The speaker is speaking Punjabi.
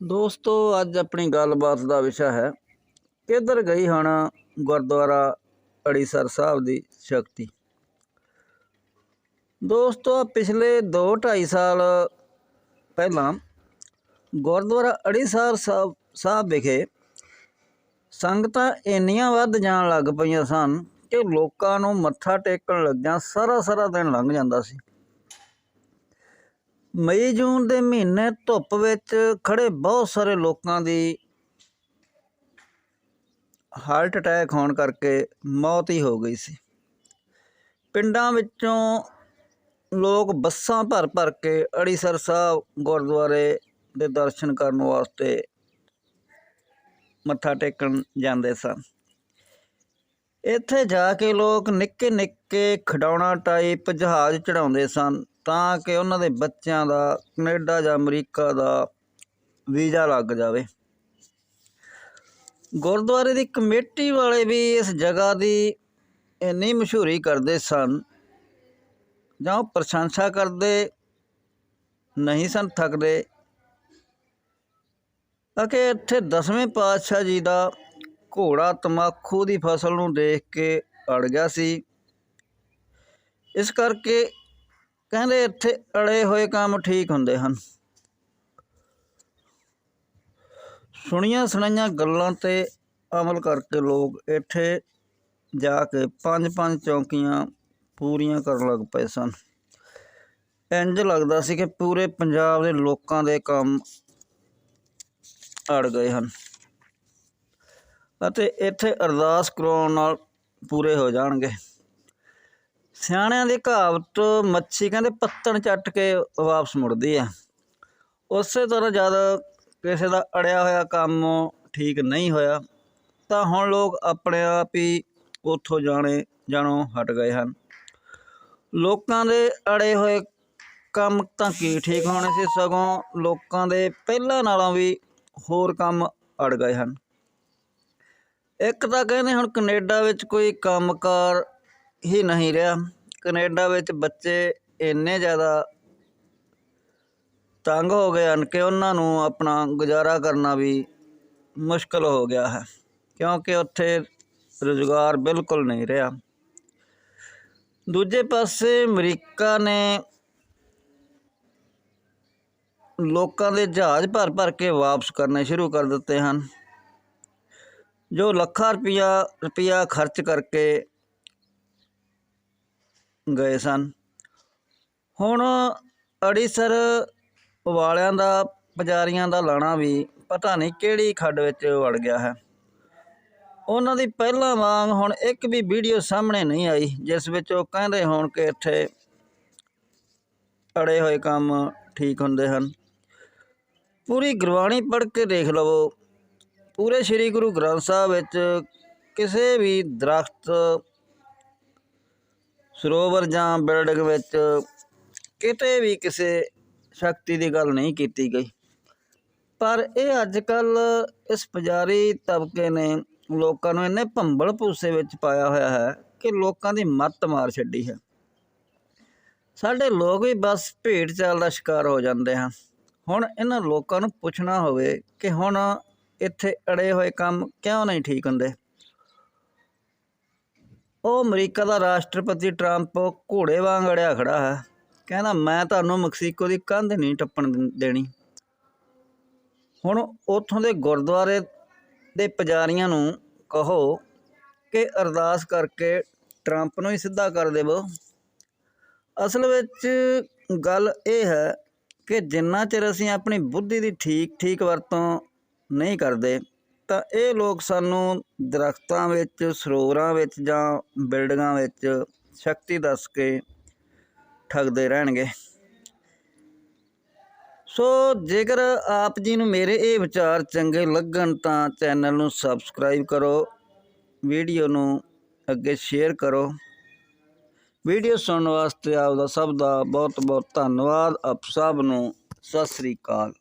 ਦੋਸਤੋ, ਅੱਜ ਆਪਣੀ ਗੱਲਬਾਤ ਦਾ ਵਿਸ਼ਾ ਹੈ, ਕਿੱਧਰ ਗਈ ਹੁਣ ਗੁਰਦੁਆਰਾ ਅੜੀਸਰ ਸਾਹਿਬ ਦੀ ਸ਼ਕਤੀ? ਦੋਸਤੋ, ਪਿਛਲੇ 2-2.5 ਸਾਲ ਪਹਿਲਾਂ ਗੁਰਦੁਆਰਾ ਅੜੀਸਰ ਸਾਹਿਬ ਸਾਹਿਬ ਵਿਖੇ ਸੰਗਤਾਂ ਇੰਨੀਆਂ ਵੱਧ ਜਾਣ ਲੱਗ ਪਈਆਂ ਸਨ ਕਿ ਲੋਕਾਂ ਨੂੰ ਮੱਥਾ ਟੇਕਣ ਲੱਗਿਆਂ ਸਾਰਾ ਸਾਰਾ ਦਿਨ ਲੰਘ ਜਾਂਦਾ ਸੀ। ਮਈ ਜੂਨ ਦੇ ਮਹੀਨੇ ਧੁੱਪ ਵਿੱਚ ਖੜੇ ਬਹੁਤ ਸਾਰੇ ਲੋਕਾਂ ਦੀ ਹਾਰਟ ਅਟੈਕ ਹੋਣ ਕਰਕੇ ਮੌਤ ਹੀ ਹੋ ਗਈ ਸੀ। ਪਿੰਡਾਂ ਵਿੱਚੋਂ ਲੋਕ ਬੱਸਾਂ ਭਰ ਭਰ ਕੇ ਅੜੀਸਰ ਸਾਹਿਬ ਗੁਰਦੁਆਰੇ ਦੇ ਦਰਸ਼ਨ ਕਰਨ ਵਾਸਤੇ ਮੱਥਾ ਟੇਕਣ ਜਾਂਦੇ ਸਨ। ਇੱਥੇ ਜਾ ਕੇ ਲੋਕ ਨਿੱਕੇ ਨਿੱਕੇ ਖਿਡੌਣਾ ਟਾਈਪ ਜਹਾਜ਼ ਚੜਾਉਂਦੇ ਸਨ। ਤਾਂ ਕਿ ਉਹਨਾਂ ਦੇ ਬੱਚਿਆਂ ਦਾ, ਕੈਨੇਡਾ ਜਾਂ ਅਮਰੀਕਾ ਦਾ ਵੀਜ਼ਾ ਲੱਗ ਜਾਵੇ। ਗੁਰਦੁਆਰੇ ਦੀ ਕਮੇਟੀ ਵਾਲੇ ਵੀ ਇਸ ਜਗ੍ਹਾ ਦੀ ਇੰਨੀ ਮਸ਼ਹੂਰੀ ਕਰਦੇ ਸਨ ਜਾਂ ਉਹ ਪ੍ਰਸ਼ੰਸਾ ਕਰਦੇ, ਨਹੀਂ ਸਨ ਥੱਕਦੇ। ਕਿ ਇੱਥੇ ਦਸਵੇਂ ਪਾਤਸ਼ਾਹ ਜੀ ਦਾ ਘੋੜਾ ਤਮਾਕੂ ਦੀ ਫਸਲ ਨੂੰ ਦੇਖ ਕੇ ਅੜ ਗਿਆ ਸੀ। ਇਸ ਕਰਕੇ ਕਹਿੰਦੇ ਇੱਥੇ ਅੜੇ ਹੋਏ ਕੰਮ ਠੀਕ ਹੁੰਦੇ ਹਨ। ਸੁਣੀਆਂ ਸੁਣਾਈਆਂ ਗੱਲਾਂ ਤੇ ਅਮਲ ਕਰਕੇ ਲੋਕ ਇੱਥੇ ਜਾ ਕੇ ਪੰਜ ਪੰਜ ਚੌਂਕੀਆਂ ਪੂਰੀਆਂ ਕਰਨ ਲੱਗ ਪਏ ਸਨ। ਇੰਜ ਲੱਗਦਾ ਸੀ ਕਿ ਪੂਰੇ ਪੰਜਾਬ ਦੇ ਲੋਕਾਂ ਦੇ ਕੰਮ ਅੜ ਗਏ ਹਨ ਅਤੇ ਇੱਥੇ ਅਰਦਾਸ ਕਰਾਉਣ ਨਾਲ ਪੂਰੇ ਹੋ ਜਾਣਗੇ। ਸਿਆਣਿਆਂ ਦੀ ਕਹਾਵਤ, ਮੱਛੀ ਕਹਿੰਦੇ ਪੱਤਣ ਚੱਟ ਕੇ ਵਾਪਸ ਮੁੜਦੀ ਆ। ਉਸੇ ਤਰ੍ਹਾਂ ਜਦ ਕਿਸੇ ਦਾ ਅੜਿਆ ਹੋਇਆ ਕੰਮ ਠੀਕ ਨਹੀਂ ਹੋਇਆ, ਤਾਂ ਹੁਣ ਲੋਕ ਆਪਣੇ ਆਪ ਹੀ ਉੱਥੋਂ ਜਾਣੇ, ਜਾਣੋਂ ਹਟ ਗਏ ਹਨ। ਲੋਕਾਂ ਦੇ ਅੜੇ ਹੋਏ ਕੰਮ ਤਾਂ ਕੀ ਠੀਕ ਹੋਣੇ ਸੀ, ਸਗੋਂ ਲੋਕਾਂ ਦੇ ਪਹਿਲਾਂ ਨਾਲੋਂ ਵੀ ਹੋਰ ਕੰਮ ਅੜ ਗਏ ਹਨ। ਇੱਕ ਤਾਂ ਕਹਿੰਦੇ ਹੁਣ ਕੈਨੇਡਾ ਵਿੱਚ ਕੋਈ ਕੰਮਕਾਰ ਹੀ ਨਹੀਂ ਰਿਹਾ। ਕੈਨੇਡਾ ਵਿੱਚ ਬੱਚੇ ਇੰਨੇ ਜ਼ਿਆਦਾ ਤੰਗ ਹੋ ਗਏ ਹਨ ਕਿ ਉਹਨਾਂ ਨੂੰ ਆਪਣਾ ਗੁਜ਼ਾਰਾ ਕਰਨਾ ਵੀ ਮੁਸ਼ਕਲ ਹੋ ਗਿਆ ਹੈ, ਕਿਉਂਕਿ ਉੱਥੇ ਰੁਜ਼ਗਾਰ ਬਿਲਕੁਲ ਨਹੀਂ ਰਿਹਾ। ਦੂਜੇ ਪਾਸੇ ਅਮਰੀਕਾ ਨੇ ਲੋਕਾਂ ਦੇ ਜਹਾਜ਼ ਭਰ ਭਰ ਕੇ ਵਾਪਸ ਕਰਨੇ ਸ਼ੁਰੂ ਕਰ ਦਿੱਤੇ ਹਨ, ਜੋ ਲੱਖਾਂ ਰੁਪਇਆ ਰੁਪਇਆ ਖਰਚ ਕਰਕੇ ਗਏ ਸਨ। ਹੁਣ ਅੜੀਸਰ ਵਾਲਿਆਂ ਦਾ, ਪੁਜਾਰੀਆਂ ਦਾ ਲਾਣਾ ਵੀ ਪਤਾ ਨਹੀਂ ਕਿਹੜੀ ਖੱਡ ਵਿੱਚ ਵੜ ਗਿਆ ਹੈ। ਉਹਨਾਂ ਦੀ ਪਹਿਲਾਂ ਵਾਂਗ ਹੁਣ ਇੱਕ ਵੀ ਵੀਡੀਓ ਸਾਹਮਣੇ ਨਹੀਂ ਆਈ, ਜਿਸ ਵਿੱਚ ਉਹ ਕਹਿੰਦੇ ਹੋਣ ਕਿ ਇੱਥੇ ਅੜੇ ਹੋਏ ਕੰਮ ਠੀਕ ਹੁੰਦੇ ਹਨ। ਪੂਰੀ ਗੁਰਬਾਣੀ ਪੜ੍ਹ ਕੇ ਦੇਖ ਲਵੋ। ਪੂਰੇ ਸ੍ਰੀ ਗੁਰੂ ਗ੍ਰੰਥ ਸਾਹਿਬ ਵਿੱਚ ਕਿਸੇ ਵੀ ਦਰਖਤ ਸਰੋਵਰ ਜਾਂ ਬਿਲਡਿੰਗ ਵਿੱਚ ਕਿਤੇ ਵੀ ਕਿਸੇ ਸ਼ਕਤੀ ਦੀ ਗੱਲ ਨਹੀਂ ਕੀਤੀ ਗਈ। ਪਰ ਇਹ ਅੱਜ ਕੱਲ ਇਸ ਪੁਜਾਰੀ ਤਬਕੇ ਨੇ ਲੋਕਾਂ ਨੂੰ ਇੰਨੇ ਭੰਬਲ ਭੂਸੇ ਵਿੱਚ ਪਾਇਆ ਹੋਇਆ ਹੈ ਕਿ ਲੋਕਾਂ ਦੀ ਮੱਤ ਮਾਰ ਛੱਡੀ ਹੈ। ਸਾਡੇ ਲੋਕ ਵੀ ਬਸ ਭੇਡ ਚਾਲ ਦਾ ਸ਼ਿਕਾਰ ਹੋ ਜਾਂਦੇ ਹਨ। ਹੁਣ ਇਹਨਾਂ ਲੋਕਾਂ ਨੂੰ ਪੁੱਛਣਾ ਹੋਵੇ ਕਿ ਹੁਣ ਇੱਥੇ ਅੜੇ ਹੋਏ ਕੰਮ ਕਿਉਂ ਨਹੀਂ ਠੀਕ ਹੁੰਦੇ? ਉਹ ਅਮਰੀਕਾ ਦਾ ਰਾਸ਼ਟਰਪਤੀ ਟਰੰਪ ਘੋੜੇ ਵਾਂਗ ਅੜਿਆ ਖੜਾ ਹੈ। ਕਹਿੰਦਾ, ਮੈਂ ਤੁਹਾਨੂੰ ਮੈਕਸੀਕੋ ਦੀ ਕੰਧ ਨਹੀਂ ਟੱਪਣ ਦੇਣੀ। ਹੁਣ ਉੱਥੋਂ ਦੇ ਗੁਰਦੁਆਰੇ ਦੇ ਪੁਜਾਰੀਆਂ ਨੂੰ ਕਹੋ ਕਿ ਅਰਦਾਸ ਕਰਕੇ ਟਰੰਪ ਨੂੰ ਹੀ ਸਿੱਧਾ ਕਰ ਦੇਵੋ। ਅਸਲ ਵਿੱਚ ਗੱਲ ਇਹ ਹੈ ਕਿ ਜਿੰਨਾ ਚਿਰ ਅਸੀਂ ਆਪਣੀ ਬੁੱਧੀ ਦੀ ਠੀਕ ਠੀਕ ਵਰਤੋਂ ਨਹੀਂ ਕਰਦੇ ਤਾਂ ਇਹ ਲੋਕ ਸਾਨੂੰ ਦਰਖਤਾਂ ਵਿੱਚ, ਸਰੋਵਰਾਂ ਵਿੱਚ ਜਾਂ ਬਿਲਡਿੰਗਾਂ ਵਿੱਚ ਸ਼ਕਤੀ ਦੱਸ ਕੇ ਠੱਗਦੇ ਰਹਿਣਗੇ। ਸੋ ਜੇਕਰ ਆਪ ਜੀ ਨੂੰ ਮੇਰੇ ਇਹ ਵਿਚਾਰ ਚੰਗੇ ਲੱਗਣ ਤਾਂ ਚੈਨਲ ਨੂੰ ਸਬਸਕ੍ਰਾਈਬ ਕਰੋ, ਵੀਡੀਓ ਨੂੰ ਅੱਗੇ ਸ਼ੇਅਰ ਕਰੋ। ਵੀਡੀਓ ਸੁਣਨ ਵਾਸਤੇ ਆਪ ਦਾ ਸਭ ਦਾ ਬਹੁਤ ਬਹੁਤ ਧੰਨਵਾਦ। ਆਪ ਸਭ ਨੂੰ ਸਤਿ ਸ੍ਰੀ ਅਕਾਲ।